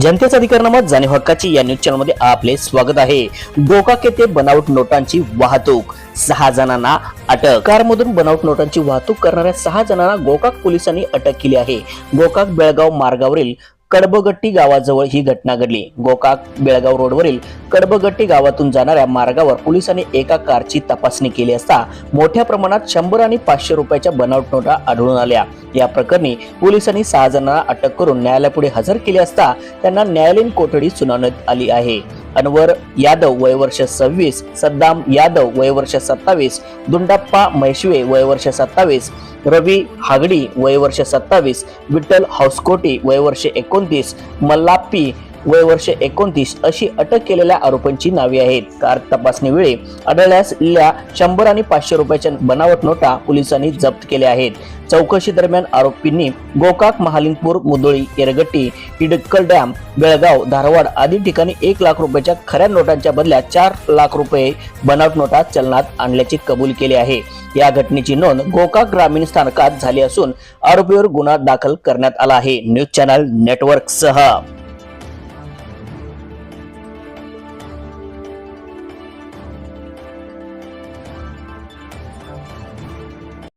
जनतेचा अधिकारनामा जाणीव हक्काची या न्यूज चॅनलमध्ये आपले स्वागत आहे. गोकाक येथे बनावट नोटांची वाहतूक. सहा जणांना अटक. कारमधून बनावट नोटांची वाहतूक करणाऱ्या सहा जणांना गोकाक पोलिसांनी अटक केली आहे. गोकाक बेळगाव मार्गावरील कडबगट्टी गावाजवळ ही घटना घडली. गोकाक बेळगाव रोडवरील कडबगट्टी गावातून जाणाऱ्या मार्गावर पोलिसांनी एका कारची तपासणी केली असता मोठ्या प्रमाणात शंभर आणि पाचशे रुपयाच्या बनावट नोटा आढळून आल्या. या प्रकरणी पोलिसांनी सहा जणांना अटक करून न्यायालयापुढे हजर केले असता त्यांना न्यायालयीन कोठडी सुनावण्यात आली आहे. अनवर यादव वय वर्ष सव्वीस सद्दाम यादव वय वर्ष सत्तावीस दुंडाप्पा मैशवे वय वर्ष सत्तावीस रवी हागडी वय वर्ष सत्तावीस विठ्ठल हाऊसकोटी वय वर्ष एकोणतीस मल्लाप्पी वय वर्ष एकोणतीस अशी अटक केलेल्या आरोपींची नावे आहेत. कार तपासणी वेळी आढळल्यासल्या शंभर आणि पाचशे रुपयाच्या बनावट नोटा पोलिसांनी जप्त केल्या आहेत. चौकशी दरम्यान आरोपींनी गोकाक महालिंगपूर मुदोळी येरगट्टी इडक्कल डॅम बेळगाव धारवाड आदी ठिकाणी एक लाख रुपयाच्या खऱ्या नोटांच्या बदल्यात चार लाख रुपये बनावट नोटा चलनात आणल्याची कबूल केली आहे. या घटनेची नोंद गोकाक ग्रामीण स्थानकात झाली असून आरोपीवर गुन्हा दाखल करण्यात आला आहे. न्यूज चॅनल नेटवर्क सह